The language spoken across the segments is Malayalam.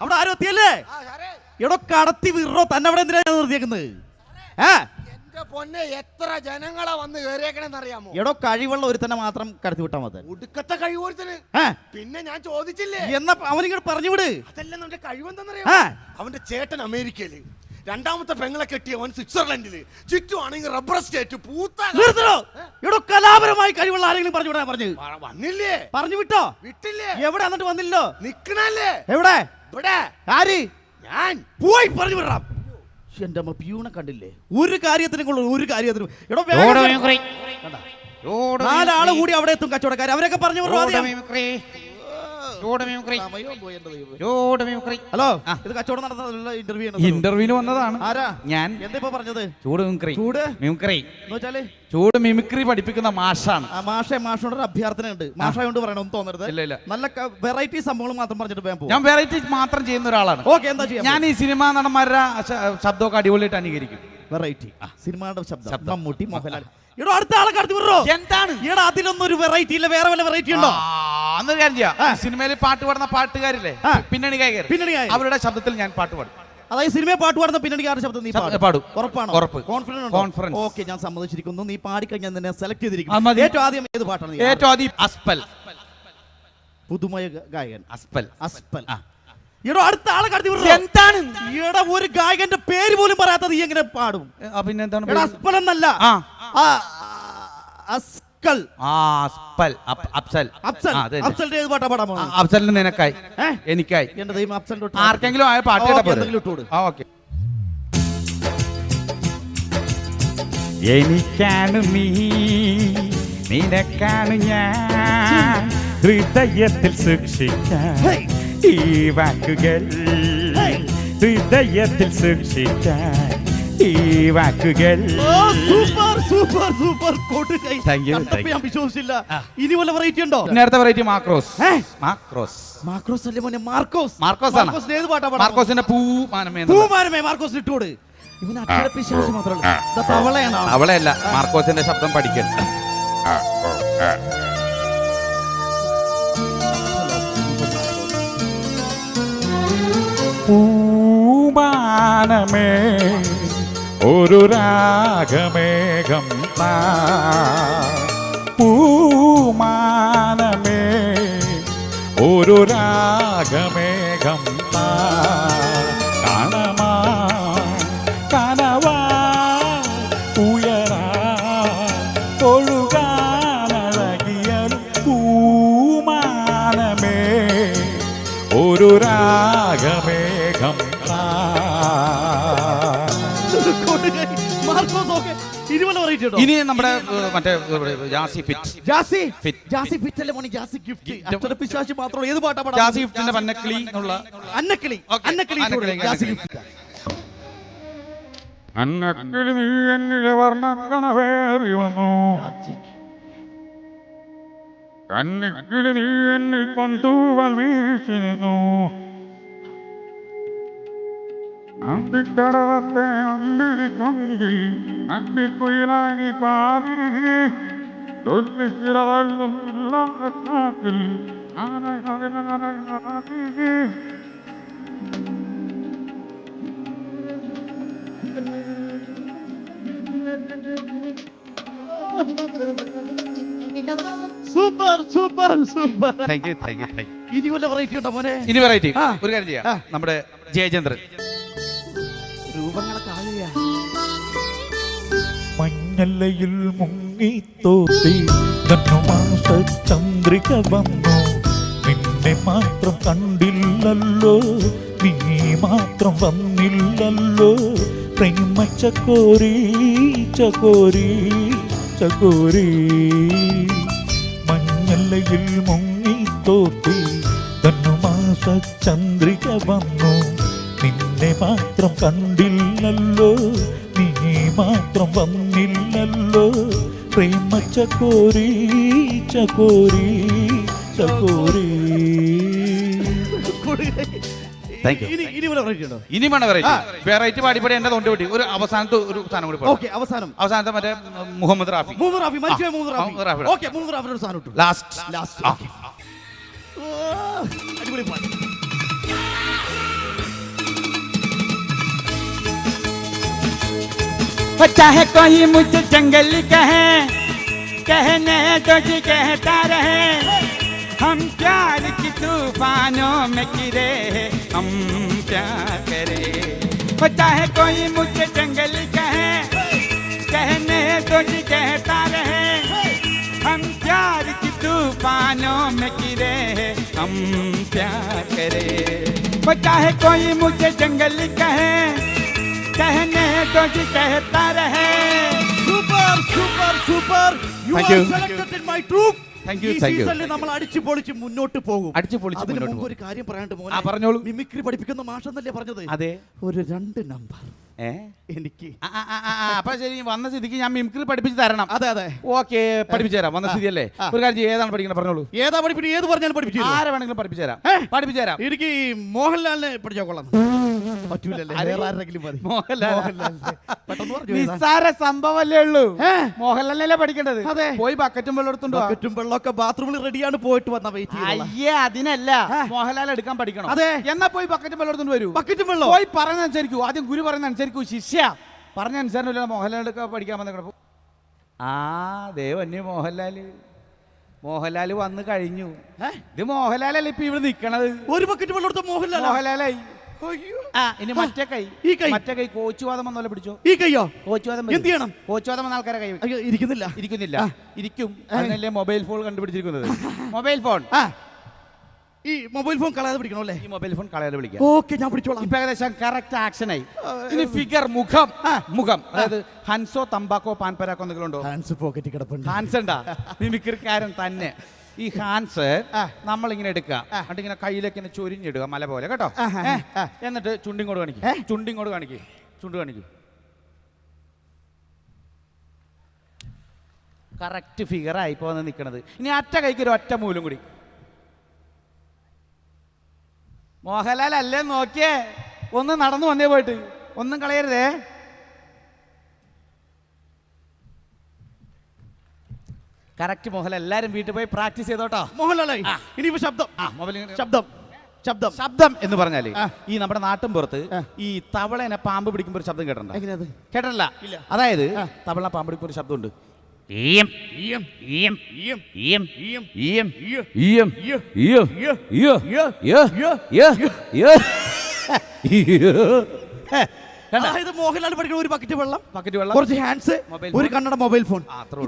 അവിടെ ആരും എത്തിയല്ലേ? എടോ കടത്തി വിറോ തന്നെ അവിടെ എന്തിനാ നിർത്തിയേക്കുന്നത് ഏ? പൊന്നെ എത്ര ജനങ്ങളാ വന്ന് കേറിയേക്കണെന്ന് അറിയാമോ എടോ കഴിവുള്ള ഒരു തന്നെ മാത്രം കടത്തി വിട്ടാ മതി. ഒടുക്കത്തെ കഴിവോരുത്തന്. പിന്നെ ഞാൻ ചോദിച്ചില്ലേ? എന്നാ അവനിങ്ങോട്ട് പറഞ്ഞു വിട്. അതെല്ലാം അവന്റെ. കഴിവെന്തെന്നറിയാമോ? അവന്റെ ചേട്ടൻ അമേരിക്കയിൽ. രണ്ടാമത്തെ പെങ്ങളെ കെട്ടിയവൻ സ്വിറ്റ്സർലൻഡിൽ. ചുറ്റുമാണെങ്കിൽ റബ്ബർ സ്റ്റേറ്റ് പൂത്ത എടോ കലാപരമായി കഴിവുള്ള ആരെങ്കിലും പറഞ്ഞു വിടാൻ പറഞ്ഞു. വന്നില്ലേ? പറഞ്ഞു വിട്ടോ? വിട്ടില്ലേ? എവിടെ എന്നിട്ട് വന്നില്ലോ? നിക്കണല്ലേ? എവിടെ? ഇവിടെ ആര്? ഞാൻ. പോയി പറഞ്ഞു വിടാം എന്റെ അമ്മ പ്യൂണെ കണ്ടില്ലേ? ഒരു കാര്യത്തിനും കൊള്ളു ഒരു കാര്യത്തിനും എടോ വേഗം കണ്ടാ? നാലാൾ. കൂടി അവിടെ എത്തും കച്ചവടക്കാർ അവരൊക്കെ പറഞ്ഞു വിടും ആദ്യം. ഹലോ. ഇത് കച്ചവടം നടന്ന ഇന്റർവ്യൂ ഇന്റർവ്യൂവിന് വന്നതാണ്. ആരാ? ഞാൻ. എന്താ ഇപ്പൊ പറഞ്ഞത്? ചൂട് മിമിക്രി. ചൂട്? മിമിക്രി. വെച്ചാൽ? ചൂട് മിമിക്രി പഠിപ്പിക്കുന്ന മാഷാണ്. ആ മാഷെ മാഷിനോട് ഒരു അഭ്യർത്ഥന ഉണ്ട് മാഷായോണ്ട് പറയണം തോന്നരുത്. ഇല്ല, ഇല്ല. നല്ല വെറൈറ്റി സംഭവങ്ങൾ മാത്രം പറഞ്ഞിട്ട് ഞാൻ വെറൈറ്റി മാത്രം ചെയ്യുന്ന ഒരാളാണ്. ഓക്കെ എന്താ ചെയ്യാം ഞാൻ ഈ സിനിമാ നടന്മാരുടെ ശബ്ദമൊക്കെ അടിപൊളിയായിട്ട് അനുകരിക്കും വെറൈറ്റി സിനിമയുടെ ശബ്ദം. ശബ്ദം. മമ്മൂട്ടി മോഹൻലാൽ. ഇവിടെ അടുത്ത ആളെ കടത്തി വിടറോ? എന്താണ്? ഇവിടെ അതിലൊന്നും ഒരു വെറൈറ്റി ഇല്ല. വേറെ വല്ല വെറൈറ്റി ഉണ്ടോ? ആ, എന്നൊരു കാര്യം ചെയ്യാം. സിനിമയിൽ പാട്ട് പാടുന്ന പാട്ടുകാരില്ലേ? പിന്നണി ഗായകർ പിന്നണി ഗായകർ. അവരുടെ ശബ്ദത്തിൽ ഞാൻ പാട്ട് പാടും. അതായത് സിനിമയെ പാട്ട് പാടുന്ന പിന്നണിക്കാരുടെ ശബ്ദം നീ പാടും. പാടും. ഉറപ്പാണോ? ഉറപ്പ്. Confidence Confidence. ഓക്കെ ഞാൻ സമ്മതിച്ചിരിക്കുന്നു. നീ പാടിക്കഴിഞ്ഞാൽ നിന്നെ സെലക്ട് അത് ചെയ്തിരിക്കും മതി. ഏറ്റവും ആദ്യം ഏത് പാട്ടാണ് നീ ഏറ്റവും ആദ്യം അസ്പൽ. പുതുമയ ഗ- ഗായകൻ. അസ്പൽ. അസ്പൽ. ആ. എടോ അടുത്ത ആളെ കടത്തി എന്താണ്? എടാ ഒരു ഗായകന്റെ പേര് പോലും പറയാത്തത് നീ എങ്ങനെ പാടും? ആ, പിന്നെ എന്താണ് എടാ പേര്? അസ്പൽ എന്നല്ല. ആ. ആ, അസ്കൽ ആ അസ്പൽ. അഫ്സൽ അഫ്സൽ ആ, അത് തന്നെ. അഫ്സലിന്റെ ഏത് പാട്ടാ പാടാൻ പോകുന്നത് അപ്സലിന് നിനക്കായി. എനിക്കായി. എന്റെ ദൈവം അഫ്സലിന്റെ ആർക്കെങ്കിലും ആയ പാട്ട്? എന്തെങ്കിലും. ആ ഓക്കെ. എനിക്കാണ് നീ നിനക്കാണ് ഞാൻ. ഹൃദയത്തിൽ സൂക്ഷിക്കാൻ ഈ വാക്കുകൾ. ഹൃദയത്തിൽ സൂക്ഷിക്കാൻ ഈ വാക്കുകൾ. ഓ, സൂപ്പർ സൂപ്പർ സൂപ്പർ. കോട്ട് കൈ. Thank you, കണ്ടപ്പോ thank ഞാൻ വിശ്വസിച്ചില്ല. ഇനി വല്ല വെറൈറ്റി ഉണ്ടോ? നേരത്തെ വെറൈറ്റി മാക്രോസ്. ഏ? മാക്രോസ്. മാർക്കോസ് അല്ലേ മോനെ? മാർക്കോസ്. മാർക്കോസ് ആണ്. മാർക്കോസിന്റെ ഏത് പാട്ടാ പാടാൻ മാർക്കോസിന്റെ പൂ മാനമേ എന്നുള്ള. പൂമാനമേ മാർക്കോസ് ഇട്ടോട് ഇവന് അക്ഷരപ്പിശാച് മാത്രമല്ല ഇതാ തവളയാണ്. അവളെയല്ല മാർക്കോസിന്റെ ശബ്ദം പഠിക്കൽ. പൂമാനമേ. ഒരു രാഗമേഘം താ. പൂമാനമേ ഒരു രാഗമേഘം താ. കാണമാ കനവാ ഉയരാ ഒഴുകാനഴകിയലും പൂമാനമേ ഒരു രാഗമേഘം ഇനി നമ്മുടെ മറ്റേ Jassie fit. Jassie fit. Jassie fit അല്ലേ മോനെ? ജാസി ഗിഫ്റ്റ്. അത്ര പിശാചി മാത്രമല്ല ഏത് പാട്ടാ പാടാൻ ജാസി ഫിറ്റിന്റെ പന്നക്കിളി എന്നുള്ള അന്നക്കിളി. അന്നക്കിളി. ജാസി ഗിഫ്റ്റ്. അന്നക്കിളി നീ എന്നിലെ വർണക്കണവേറി വന്നു. കന്നിക്കിളി നീ എന്നിൽ കൊന്തൂവൽ വീശി നിന്നു. അന്തിക്കുയിലായി പാറി. തൊല്ലിച്ചിറവല്ലും ഇല്ലാത്തിൽ ആനയി super super super. Thank you thank you thank you ഇനി വല്ല വെറൈറ്റി ഉണ്ടോ മോനെ? ഇനി വെറൈറ്റി ഒരു കാര്യം ചെയ്യാം. നമ്മുടെ ജയചന്ദ്രൻ. രൂപങ്ങളൊക്കെ ആളിയാ മഞ്ഞല്ലയിൽ മുങ്ങിത്തോത്തി ധനുമാസ ചന്ദ്രിക വന്നു. നിന്നെ മാത്രം കണ്ടില്ലല്ലോ നീ മാത്രം വന്നില്ലല്ലോ. പ്രേമ ചക്കോരി ചകോരി ചകോരി. മഞ്ഞല്ലയിൽ മുങ്ങിത്തോത്തി ധനുമാസ ചന്ദ്രിക വന്നു. നിന്നെ മാത്രം കണ്ടില്ലല്ലോ. നീ മാത്രം വന്നില്ലല്ലോ. പ്രേമ ചകോരി Thank you. ഇനി വെറൈറ്റി വെറൈറ്റി പാടിപ്പടി എന്റെ തൊണ്ടി പൊട്ടി ഒരു അവസാനത്തെ ഒരു സാധനം കൂടി. ഓക്കെ അവസാനം. അവസാനത്തെ മറ്റേ മുഹമ്മദ് റാഫി. മുഹമ്മദ് റാഫി മരിച്ചുപോയ മുഹമ്മദ് റാഫി. ഓക്കെ മുഹമ്മദ് റാഫിയുടെ സാധനം ലാസ്റ്റ് ലാസ്റ്റ് അടിപൊളി പാട്ട്. वो चाहे कोई मुझे जंगल कहे, कहने तो जी कहता रहे, हम प्यार की तूफानों में गिरे हम प्यार करें। वो चाहे कोई मुझे जंगल कहे, कहने तो जी कहता रहे, हम प्यार की तूफानों में गिरे हम प्यार करें। वो चाहे कोई मुझे जंगल कहे कहने तो जी कहता रहे super super super you Thank are you. Selected in my troupe Thank you, ഈ thank you. സീസണിൽ നമ്മൾ അടിച്ചു പൊളിച്ച് മുന്നോട്ട് പോകും അടിച്ച് പൊളിച്ച് അതിന് മുന്നോട്ട് മുമ്പ് പോകും. ഒരു കാര്യം പറയാണ്ട് ആ, പറഞ്ഞോളൂ. മിമിക്രി പഠിപ്പിക്കുന്ന മാഷെന്നല്ലേ പറഞ്ഞത് അതെ ഒരു രണ്ട് നമ്പർ ഏ എനിക്ക്. അപ്പൊ ശരി വന്ന സ്ഥിതിക്ക് ഞാൻ മിമിക്രി പഠിപ്പിച്ച് തരണം. അതെ അതെ. ഓക്കെ പഠിപ്പിച്ചു തരാം. വന്ന സ്ഥിതി അല്ലേ ഒരു കാര്യം ഏതാണ് പഠിക്കുന്നത് പറഞ്ഞോളൂ. ഏതാ പഠിപ്പിച്ചു ഏത് പറഞ്ഞാലും പഠിപ്പിച്ചു? ആരെ വേണമെങ്കിലും പഠിപ്പിച്ചു തരാം? പഠിപ്പിച്ചു തരാം. എനിക്ക് മോഹൻലാലിനെ പഠിച്ചാ കൊള്ളാം? നിസ്സാര സംഭവമല്ലേ ഉള്ളൂ. മോഹൻലാലിനെ പഠിക്കേണ്ടത്? അതെ. പോയി ബക്കറ്റും വെള്ളം എടുത്തുണ്ടോ? ബക്കറ്റും വെള്ളമൊക്കെ ബാത്റൂമിൽ റെഡിയാണ് പോയിട്ട് വന്ന വെയിറ്റ് അയ്യേ അതിനല്ല. മോഹൻലാൽ എടുക്കാൻ പഠിക്കണം. അതെ. എന്നാ പോയി ബക്കറ്റും വെള്ളം എടുത്തുകൊണ്ട് വരൂ? ബക്കറ്റും വെള്ളം? പോയി പറയുന്ന അനുസരിക്കൂ ആദ്യം ഗുരു പറയുന്ന അനുസരിക്കൂ ശിഷ്യ. പറഞ്ഞ അനുസരണമില്ല മോഹൻലാൽ എടുക്കാൻ പഠിക്കാൻ വന്ന ആ ദേ വന്യ മോഹൻലാൽ മോഹൻലാൽ വന്ന് കഴിഞ്ഞു. ഇത് മോഹൻലാലല്ലേ ഇപ്പൊ ഇവിടെ നിക്കണത്? ഒരു ബക്കറ്റ് വെള്ളം എടുത്ത മോഹൻലാൽ മോഹൻലാലായി. ആ ഇനി മറ്റേ കൈ. ഈ കൈ. മറ്റേ കൈ കോച്ചുവാദം വന്നോലെ പിടിച്ചോ? ഈ കൈയോ? കോച്ചുവാദം എന്ത് ചെയ്യണം? കോച്ചുവാദം വന്ന ആൾക്കാരെ കൈ ഇരിക്കുന്നില്ല. ഇരിക്കുന്നില്ല. ഇരിക്കും. അതിനല്ലേ മൊബൈൽ ഫോൺ കണ്ടുപിടിച്ചിരിക്കുന്നത്. Mobile phone. ഈ മൊബൈൽ ഫോൺ കളയാതെ പിടിക്കണം അല്ലേ? ഈ മൊബൈൽ ഫോൺ കളയാതെ പിടിക്കാം ഓക്കെ ഞാൻ പിടിച്ചോളാം. ഇപ്പൊ ഏകദേശം കറക്റ്റ് ആക്ഷൻ ആയി ഇനി ഫിഗർ മുഖം മുഖം. അതായത് ഹൻസോ തമ്പാക്കോ പാൻപരാക്കോ എന്തെങ്കിലും ഉണ്ടോ? ഹാൻസ് പോക്കറ്റ് കിടപ്പുണ്ട്. ഹാൻസ് ഉണ്ടാ? മിമിക്രിക്കാരൻ തന്നെ. ഈ ഹാൻസ് നമ്മളിങ്ങനെ എടുക്കുക. എന്നിട്ട് ഇങ്ങനെ കയ്യിലേക്ക് ഇങ്ങനെ ചൊരിഞ്ഞിടുക മല പോലെ കേട്ടോ? എന്നിട്ട് ചുണ്ടിങ്ങോട് കാണിക്കും. ചുണ്ടിങ്ങോട് കാണിക്കും. ചുണ്ട് കാണിക്കും. കറക്റ്റ് ഫിഗർ ആയി പോന്ന് നിൽക്കണത് ഇനി അറ്റ കൈക്ക് ഒരു ഒറ്റ മൂലും കൂടി. മോഹൻലാൽ അല്ലേ നോക്കിയേ? ഒന്ന് നടന്നു വന്നേ പോയിട്ട്. ഒന്നും കളയരുതേ. കറക്റ്റ് മോഹൻലാൽ എല്ലാരും വീട്ടിൽ പോയി പ്രാക്ടീസ് ചെയ്തോട്ടോ. മോഹൻലാലായി ഇനിയിപ്പോ ശബ്ദം. ശബ്ദം. ശബ്ദം. ശബ്ദം എന്ന് പറഞ്ഞാൽ ഈ നമ്മുടെ നാട്ടിൻ പുറത്ത് ഈ തവളനെ പാമ്പ് പിടിക്കുമ്പോൾ ഒരു ശബ്ദം കേട്ടിട്ടുണ്ട്? കേട്ടിട്ടില്ല. അതായത്. തവള പാമ്പ് പിടിക്കുമ്പോൾ ഒരു ശബ്ദമുണ്ട്. അതായത് മോഹൻലാൽ പഠിക്കുന്ന ഒരു പക്കറ്റ് വെള്ളം പക്കറ്റ് വെള്ളം കുറച്ച് ഹാൻഡ്സ് ഒരു കണ്ണട മൊബൈൽ ഫോൺ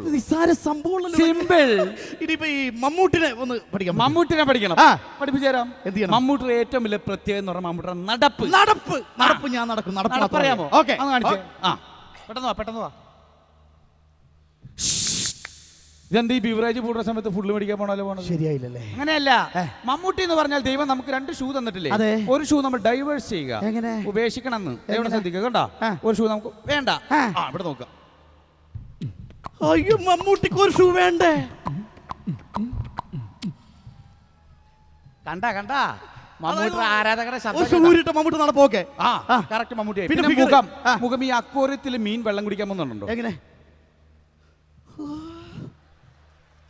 നിസ്സാര സംഭവം സിമ്പിൾ ഇനിയിപ്പോ ഈ മമ്മൂട്ടിനെ ഒന്ന് പഠിക്കാം മമ്മൂട്ടിനെ പഠിക്കണം പഠിപ്പിച്ചു തരാം എന്ത് ചെയ്യണം മമ്മൂട്ടിയുടെ ഏറ്റവും വലിയ പ്രത്യേകത എന്ന് പറഞ്ഞാൽ മമ്മൂട്ടിയുടെ നടപ്പ് നടപ്പ് നടപ്പ് ഞാൻ നടക്കും നടപ്പ് അറിയാമോ ഓക്കെ പെട്ടെന്ന് വാ പെട്ടെന്ന് വാ ഇതെന്ത് ഈ ബിവറേജ് പൂടുന്ന സമയത്ത് ഫുഡ് മേടിക്കാൻ പോണല്ലോ പോണത്? ശരിയായില്ലല്ലേ. അങ്ങനെയല്ല. മമ്മൂട്ടി എന്ന് പറഞ്ഞാൽ ദൈവം നമുക്ക് രണ്ട് ഷൂ തന്നിട്ടില്ലേ? അതെ. ഒരു ഷൂ നമ്മൾ ഡൈവേഴ്സ് ചെയ്യുക. എങ്ങനെ? ഉപേക്ഷിക്കണം എന്ന് ദൈവം ശ്രദ്ധിക്കുക കേട്ടോ ആ. ഒരു ഷൂ നമുക്ക് വേണ്ട. ആ. ആ ഇവിടെ നോക്കുക അയ്യോ മമ്മൂട്ടിക്ക് ഒരു ഷൂ വേണ്ടേ? കണ്ട കണ്ട? മമ്മൂട്ടിയുടെ ആരാധകരുടെ ഒരു ശബ്ദം ഷൂ കേട്ടോ? മമ്മൂട്ടി ആ ആ. കറക്റ്റ് മമ്മൂട്ടി. പിന്നെ പിന്നെ figure. മുഖം. ആ. മുഖം ഈ അക്വോറിയത്തിൽ മീൻ വെള്ളം കുടിക്കാൻ പോകുന്നുണ്ടോ? എങ്ങനെ?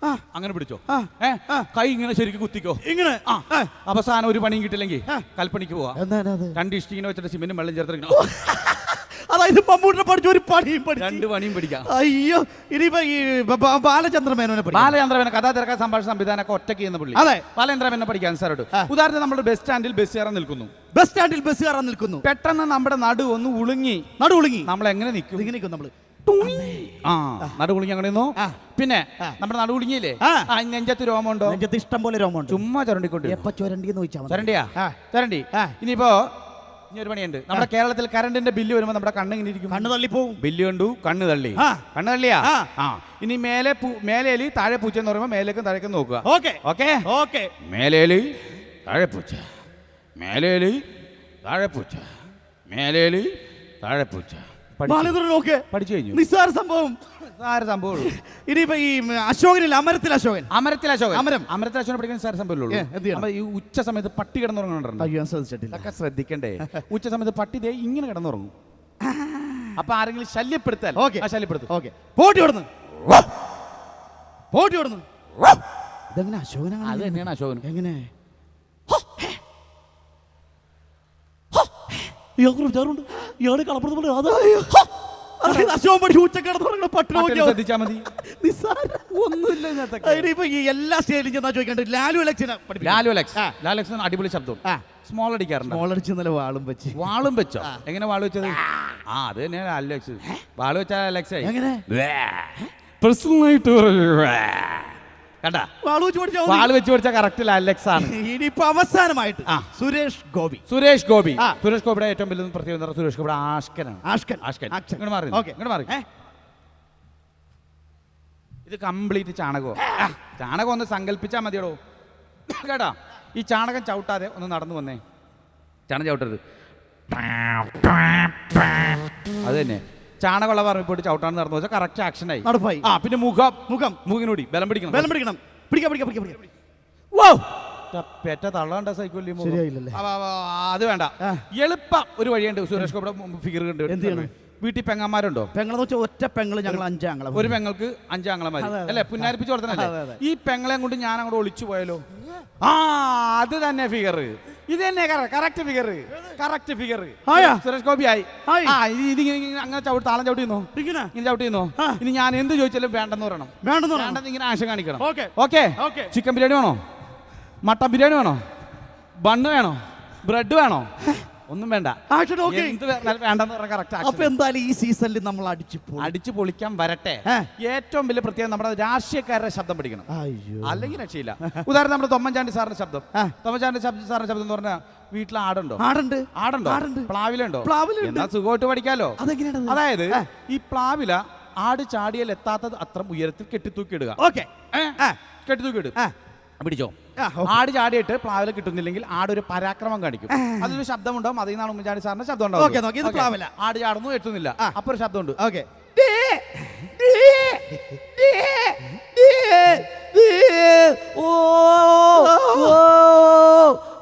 അങ്ങനെ പിടിച്ചോ? ഏ? കൈ ഇങ്ങനെ ശരിക്കും കുത്തിക്കോ? ഇങ്ങനെ. ആ. അവസാനം ഒരു പണിയും കിട്ടില്ലെങ്കിൽ. കൽപ്പണിക്ക് പോവാ. രണ്ട് ഇഷ്ടിങ്ങനെ വെച്ചിട്ട് സിമെന്റും വെള്ളം ചേർത്തിരിക്കണം? അതായത് മമ്മൂട്ടിനെ പഠിച്ച ഒരു പണിയും പഠിച്ചു. രണ്ട് പണിയും പഠിക്കാം അയ്യോ ഇനിയിപ്പോ ഈ ബാലചന്ദ്രമേനോനെ ബാലചന്ദ്രമേന കഥാ തിരക്ക സംഭാഷണ സംവിധാനമൊക്കെ ഒറ്റയ്ക്ക് ചെയ്യുന്ന പുള്ളി. അതെ. ബാലചന്ദ്രമേനെ പഠിക്കാൻ സാറോട്. ഉദാഹരണത്തിന് നമ്മുടെ ബസ് സ്റ്റാൻഡിൽ ബസ് കയറാൻ നിൽക്കുന്നു. ബസ് സ്റ്റാൻഡിൽ ബസ് കയറാൻ നിൽക്കുന്നു. പെട്ടെന്ന് നമ്മുടെ നടു ഒന്ന് ഉളുങ്ങി. നടു ഉളുങ്ങി. നമ്മൾ എങ്ങനെ നിൽക്കും? ഇങ്ങനെ നിൽക്കും നമ്മൾ. ആ നടു ഉളുങ്ങി അങ്ങനെ നിന്നോ? ആ. പിന്നെ നമ്മുടെ നടു ഉളുങ്ങിയില്ലേ ആ. ആ നെഞ്ചത്ത് രോമമുണ്ടോ? നെഞ്ചത്ത് ഇഷ്ടം പോലെ രോമമുണ്ട്. ചുമ്മാ ചുരണ്ടിക്കൊണ്ട്. എപ്പ ചുരണ്ടിന്ന് ചോദിച്ചാൽ ചുരണ്ടിയാ. ചരണ്ടി. ഇനിയിപ്പോ ഇനി ഒരു പണിയുണ്ട്. നമ്മുടെ കേരളത്തിൽ കറണ്ടിന്റെ ബില്ല് വരുമ്പോ നമ്മുടെ കണ്ണ് ഇങ്ങനെ ഇരിക്കും. കണ്ണ് തള്ളി പോവും. ബില്ല് കണ്ടു കണ്ണ് തള്ളി. കണ്ണ് തള്ളിയാ? ആ. ഇനി മേലെ മേലേലി താഴെ പൂച്ച എന്ന് പറയുമ്പോൾ മേലേക്കും താഴേക്കും നോക്കുക. ഓക്കെ. ഓക്കെ? ഓക്കെ. മേലേലി താഴെ പൂച്ച. മേലേലി താഴെ പൂച്ച. മേലേലി താഴെ പൂച്ച. ഓക്കെ പഠിച്ചു കഴിഞ്ഞു. നിസ്സാര സംഭവം. ആര് സംഭവം ഇനിയിപ്പോ ഈ അശോകനില്ല അമരത്തിൽ അശോകൻ. അമരത്തിൽ അശോകൻ. അമരം. അമരത്തിൽ അശോകൻ പഠിക്കുന്ന സാർ സംഭവം ഏ, എന്ത് ഈ ഉച്ച സമയത്ത് പട്ടി കിടന്നുറങ്ങുന്നുണ്ടോ അയ്യോ ശ്രദ്ധിച്ചിട്ടില്ല. ഇതൊക്കെ ശ്രദ്ധിക്കണ്ടേ? ഉച്ച സമയത്ത് പട്ടി ദേ ഇങ്ങനെ കിടന്നുറങ്ങും. അപ്പൊ ആരെങ്കിലും ശല്യപ്പെടുത്താൽ ഓക്കെ. ആ ശല്യപ്പെടുത്തും. ഓക്കെ. പോട്ടി ഓടുന്നു. പോട്ടി ഓടുന്നു. ഇതെങ്ങനെ അശോകനാണ്? അത് തന്നെയാണ് അശോകൻ എങ്ങനെ? ഇയാൾക്ക് വിചാരമുണ്ട്. ഇയാൾ കളപ്പുറത്ത് പോലെ അത് അശോകം പഠിച്ച് ഉച്ചക്കിടന്ന് പട്ടിണി മതി. ഒന്നുമില്ല. അതിനിപ്പോ ഈ എല്ലാ സ്റ്റേജിലും ചെന്നാ ചോദിക്കണ്ട? ലാലു ഇലക്ഷനെ ലാലു അലക്സ്. ലാലു അലക്സ് അടിപൊളി ശബ്ദം. സ്മോൾ അടിക്കാറുണ്ട്. അടിച്ച് നല്ല വാളും വെച്ച്. വാളും വെച്ചോ? എങ്ങനെ വാൾ വെച്ചത്? ആ. അത് തന്നെ അലക്സ്. വാൾ വെച്ചാ അലക്സ് എങ്ങനെ? പേഴ്സണലായിട്ട് കണ്ടാ? വാൾ വെച്ച് പഠിച്ചാ വാൾ വെച്ച് പഠിച്ച കറക്റ്റ് അലക്സ് ആണ്. ഇനിയിപ്പോ അവസാനമായിട്ട്. സുരേഷ് ഗോപി. സുരേഷ് ഗോപി. സുരേഷ് ഗോപിയുടെ ഏറ്റവും വലിയ പ്രത്യേകത സുരേഷ് ഗോപിയുടെ ആഷ്കനാണ്. ആഷ്കൻ. ആഷ്കൻ. ആഷ്കൻ. ഇങ്ങോട്ട് മാറി ഓക്കേ. ഇങ്ങോട്ട് മാറി ഇത് കംപ്ലീറ്റ് ചാണകോ? ചാണകം ഒന്ന് സങ്കല്പിച്ചാൽ മതിയടോ. കേട്ടാ? ഈ ചാണകം ചവിട്ടാതെ ഒന്ന് നടന്നു വന്നേ. ചാണകം ചവിട്ടരുത്. അത് തന്നെ. ചാണകമുള്ള പറമ്പിൽ പോയിട്ട് ചവിട്ടാണ് നടന്നു. വെച്ചാൽ കറക്റ്റ് ആക്ഷൻ ആയി. നടപ്പായി. ആ പിന്നെ മുഖം. മുഖം. മുഖിനോടി ബലം പിടിക്കണം. ബലം പിടിക്കണം. പിടിക്കാം പിടിക്കാം പിടിക്കാം പിടിക്കാം. വൗ! പെറ്റ തള്ളണ്ട സൈക്കിളിൽ? അത് വേണ്ട. എളുപ്പ ഒരു വഴിയുണ്ട്. സുരേഷ് ഗോപിയുടെ ഫിഗർ എന്ത് എന്താണ് ചെയ്യണം? വീട്ടിൽ പെങ്ങന്മാരുണ്ടോ? പെങ്ങളെന്ന് വെച്ചാൽ ഒറ്റ പെങ്ങൾ ഞങ്ങൾ അഞ്ചാങ്ങളെ ഒരു പെങ്ങൾക്ക് അഞ്ചാങ്ങളമാര്. അല്ലേ? പുന്നാരിപ്പിച്ച്. കൊടുത്തനല്ലേ ഈ പെങ്ങളെ കൊണ്ട് ഞാൻ അങ്ങോട്ട് ഒളിച്ചു പോയാലോ? ആ അത് തന്നെ ഫിഗർ ഇത് തന്നെ correct figure correct figure? Suresh Gopi ആയി. ആ ഇത് ഇങ്ങനെ അങ്ങനെ ചവിട്ട് താളം ചവിട്ടി നിന്നോ ഇങ്ങനെ? ഇങ്ങനെ ചവിട്ടി നിന്നോ ഇനി ഞാൻ എന്ത് ചോദിച്ചാലും വേണ്ടെന്ന് പറയണം. വേണ്ടെന്ന് പറയണം. വേണ്ടെന്ന് ഇങ്ങനെ ആശ കാണിക്കണം. Okay. Okay? Okay. Chicken biryani വേണോ? മട്ടൻ ബിരിയാണി വേണോ? ബണ്ണ് വേണോ? ബ്രെഡ് വേണോ? ഒന്നും വേണ്ട. വേണ്ടെന്ന് പറഞ്ഞ കറക്റ്റ് അപ്പൊ എന്തായാലും ഈ സീസണിൽ നമ്മൾ അടിച്ചു അടിച്ചു പൊളിക്കാൻ വരട്ടെ. ഏറ്റവും വലിയ പ്രത്യേകം നമ്മുടെ രാഷ്ട്രീയക്കാരുടെ ശബ്ദം പഠിക്കണം അല്ലെങ്കിൽ രക്ഷയില്ല. ഉദാഹരണം നമ്മുടെ തൊമ്മൻചാണ്ടി സാറിന്റെ ശബ്ദം. തൊമ്മൻചാണ്ടി ശബ്ദ- സാറിന്റെ ശബ്ദം എന്ന് പറഞ്ഞാൽ വീട്ടിൽ ആടുണ്ടോ? ആടുണ്ട്. ആടുണ്ടോ? ആടുണ്ട്. പ്ലാവിലുണ്ടോ? പ്ലാവിലുണ്ട്. സുഖമായിട്ട് പഠിക്കാലോ? അതായത് ഈ പ്ലാവില ആട് ചാടിയാൽ എത്താത്തത് അത്ര ഉയരത്തിൽ കെട്ടിത്തൂക്കി ഇടുക ഓക്കെ കെട്ടിത്തൂക്കിയിടുക പിടിച്ചോ. ആട് ചാടിയിട്ട് പ്ലാവില കിട്ടുന്നില്ലെങ്കിൽ ആട് ഒരു പരാക്രമം കാണിക്കും. അതൊരു ശബ്ദം ഉണ്ടാവും അതിൽ നിന്നാണ് ഉമ്മൻചാണ്ടി സാറിന്റെ ശബ്ദം ഉണ്ടാവും. ആട് ചാടുന്നു എത്തുന്നില്ല. അപ്പൊ ഒരു ശബ്ദമുണ്ട്. ഓക്കെ.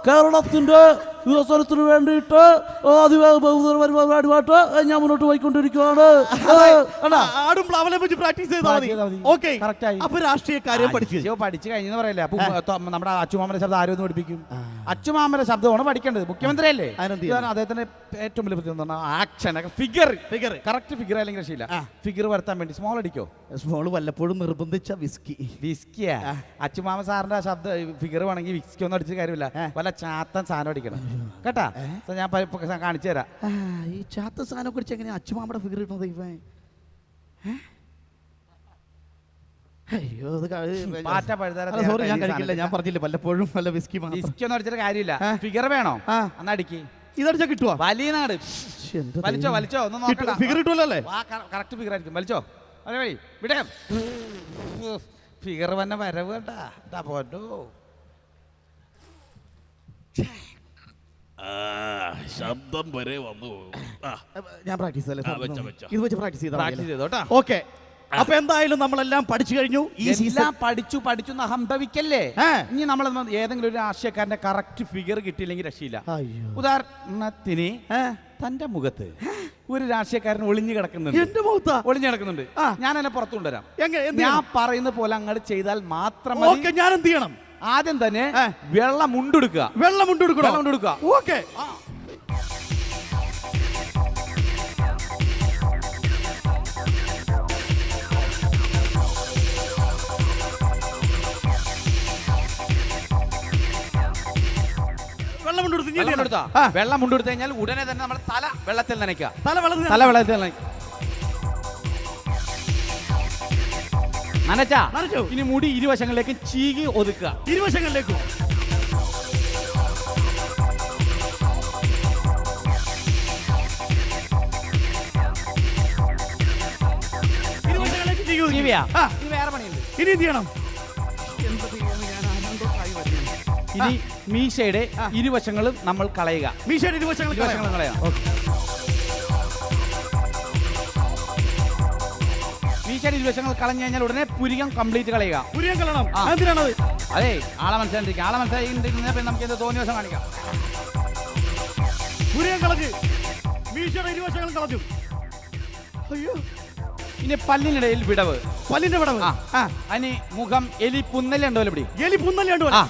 കേരളത്തിന്റെ വികസനത്തിന് വേണ്ടിയിട്ട് പരിപാടിയുമായിട്ട് ഞാൻ മുന്നോട്ട് പോയിക്കൊണ്ടിരിക്കുകയാണ്. കണ്ടാ? ആടും പ്രാക്ടീസ് ചെയ്താൽ ഓക്കെ രാഷ്ട്രീയക്കാരെ പഠിച്ചു പഠിച്ചു കഴിഞ്ഞെന്ന് പറയല്ലേ. അപ്പൊ നമ്മുടെ അച്ചുമാമന്റെ ശബ്ദം ആരും പഠിപ്പിക്കും. അച്ചുമാമന്റെ ശബ്ദമാണ് പഠിക്കേണ്ടത്. മുഖ്യമന്ത്രി അല്ലേ അദ്ദേഹത്തിന്റെ ഏറ്റവും വലിയ പ്രത്യേകത പറഞ്ഞാൽ action figure figure correct figure അല്ലെങ്കിൽ രക്ഷയില്ല. ഫിഗർ വരുത്താൻ വേണ്ടി സ്മോൾ അടിക്കോ? സ്മോൾ വല്ലപ്പോഴും നിർബന്ധിച്ച വിസ്കി വിസ്കിയാ അച്ചുമാമ സാറിന്റെ ശബ്ദം ഫിഗർ വേണമെങ്കിൽ വിസ്കി ഒന്നും അടിച്ച കാര്യമില്ല. വല്ല ചാത്തൻ സാധനം അടിക്കണം. കേട്ടാ? ഞാൻ കാണിച്ചു തരാം. ഈ ചാത്ത സാധനം കുറിച്ച് എങ്ങനെയാ അച്ഛമാമ്മയുടെ ഫിഗർ കിട്ടുന്നത് ഇവൻ? അയ്യോ പാറ്റ സോറി ഞാൻ കഴിക്കില്ല. ഞാൻ പറഞ്ഞില്ല വല്ലപ്പോഴും വല്ല വിസ്കി വിസ്കി ഒന്നും അടിച്ചിട്ട് കാര്യമില്ല. ഫിഗർ വേണോ? അന്ന് അടിക്ക്. ഇതടിച്ചാ കിട്ടുവാ? വലിയ നാട് വലിച്ചോ വലിച്ചോ ഒന്ന്. നോക്കണ്ട. ഫിഗർ കിട്ടുമല്ലോ അല്ലേ? കറക്റ്റ് ഫിഗർ ആയിരിക്കും. വലിച്ചോ. അതെ വഴി. വിടേ. ഫിഗർ വന്ന വരവ് കേട്ടാ ഇതാ പോറ്റോ ശബ്ദം വരെ വന്നു. ഞാൻ പ്രാക്ടീസ്. ഇത് വെച്ച് പ്രാക്ടീസ് പ്രാക്ടീസ് ചെയ്തോ ചെയ്തോട്ടാ ഓക്കെ അപ്പൊ എന്തായാലും നമ്മളെല്ലാം പഠിച്ചു കഴിഞ്ഞു. ഈ സീസൺ എല്ലാം പഠിച്ചു പഠിച്ചു എന്ന് അഹംഭവിക്കല്ലേ ഇനി നമ്മൾ ഏതെങ്കിലും ഒരു രാഷ്ട്രീയക്കാരന്റെ കറക്റ്റ് ഫിഗർ കിട്ടിയില്ലെങ്കിൽ രക്ഷയില്ല. ഉദാഹരണത്തിന്? തന്റെ മുഖത്ത് ഒരു രാഷ്ട്രീയക്കാരൻ ഒളിഞ്ഞു കിടക്കുന്നുണ്ട്. എന്റെ മുഖത്ത്? ഒളിഞ്ഞു കിടക്കുന്നുണ്ട്. ഞാൻ എന്നെ പുറത്തു കൊണ്ടുവരാം ഞാൻ? പറയുന്ന പോലെ അങ്ങോട്ട് ചെയ്താൽ മാത്രം ഞാൻ എന്ത് ചെയ്യണം? ആദ്യം തന്നെ. വെള്ളം മുണ്ടെടുക്കുക വെള്ളം മുണ്ടെടുക്കുക വെള്ളം കൊണ്ടുകൊടുക്കുക. ഓക്കെ. വെള്ളം? മുണ്ടെടുത്താ വെള്ളം മുണ്ടെടുത്ത് കഴിഞ്ഞാൽ ഉടനെ തന്നെ നമ്മൾ തല വെള്ളത്തിൽ നനയ്ക്കുക. തല വെള്ളത്തിൽ തല വെള്ളത്തിൽ നനയ്ക്കുക. നനച്ചാ? നനച്ചു. ഇനി മുടി ഇരുവശങ്ങളിലേക്ക് ചീകി ഒതുക്കുക. ഇരുവശങ്ങളിലേക്കും. ഇരുവശങ്ങളിലേക്ക് ചീകി ഒതുക്കി. ചീവിയാ ആ, ഇനി വേറെ പണിയുണ്ട്. ഇനി എന്ത് ചെയ്യണം? ഇനി മീശയുടെ ഇരുവശങ്ങളും നമ്മൾ കളയുക. മീശയുടെ ഇരുവശങ്ങൾ ഇരുവശങ്ങളും കളയാം മീശയുടെ ഇരുവശങ്ങൾ കളഞ്ഞു കഴിഞ്ഞാൽ ഉടനെ പുരികം കംപ്ലീറ്റ് കളയുക. പുരികം കളയണം ആ. എന്തിനാണത് അതെ ആളെ മനസ്സിലായിരിക്കും ആളെ മനസ്സിലായിരിക്കുന്ന പിന്നെ നമുക്ക് എന്ത് തോന്നിയ വശം കാണിക്കാം. പുരികം കളഞ്ഞ് മീശയുടെ ഇരുവശങ്ങൾ കളഞ്ഞു. അയ്യോ. ഇനി പല്ലിനിടയിൽ വിടവ്. പല്ലിന്റെ വിടവ്. ആ. അതിന് മുഖം എലി പുന്നലുണ്ടോ ഇവിടെ എലി പുന്നല്ലാണ്ട് ആ.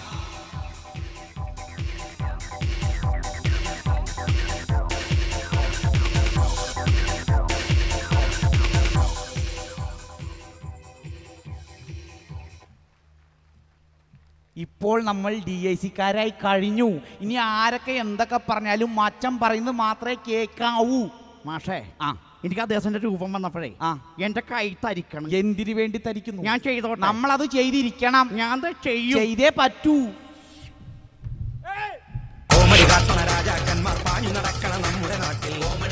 ഇപ്പോൾ നമ്മൾ ഡി ഐ സിക്കാരായി കഴിഞ്ഞു. ഇനി ആരൊക്കെ എന്തൊക്കെ പറഞ്ഞാലും മച്ചം പറയുന്നത് മാത്രമേ കേൾക്കാവൂ. മാഷേ ആ. എനിക്ക് അദ്ദേഹത്തിന്റെ രൂപം വന്നപ്പോഴേ ആ. എന്റെ കൈ തരിക്കണം. എന്തിനു വേണ്ടി തരിക്കുന്നു? ഞാൻ ചെയ്തോ നമ്മൾ അത് ചെയ്തിരിക്കണം. ഞാൻ ചെയ്യും. ചെയ്തേ പറ്റൂ. രാജാക്കന്മാർ പാഞ്ഞു നടക്കണം നമ്മുടെ നാട്ടിൽ.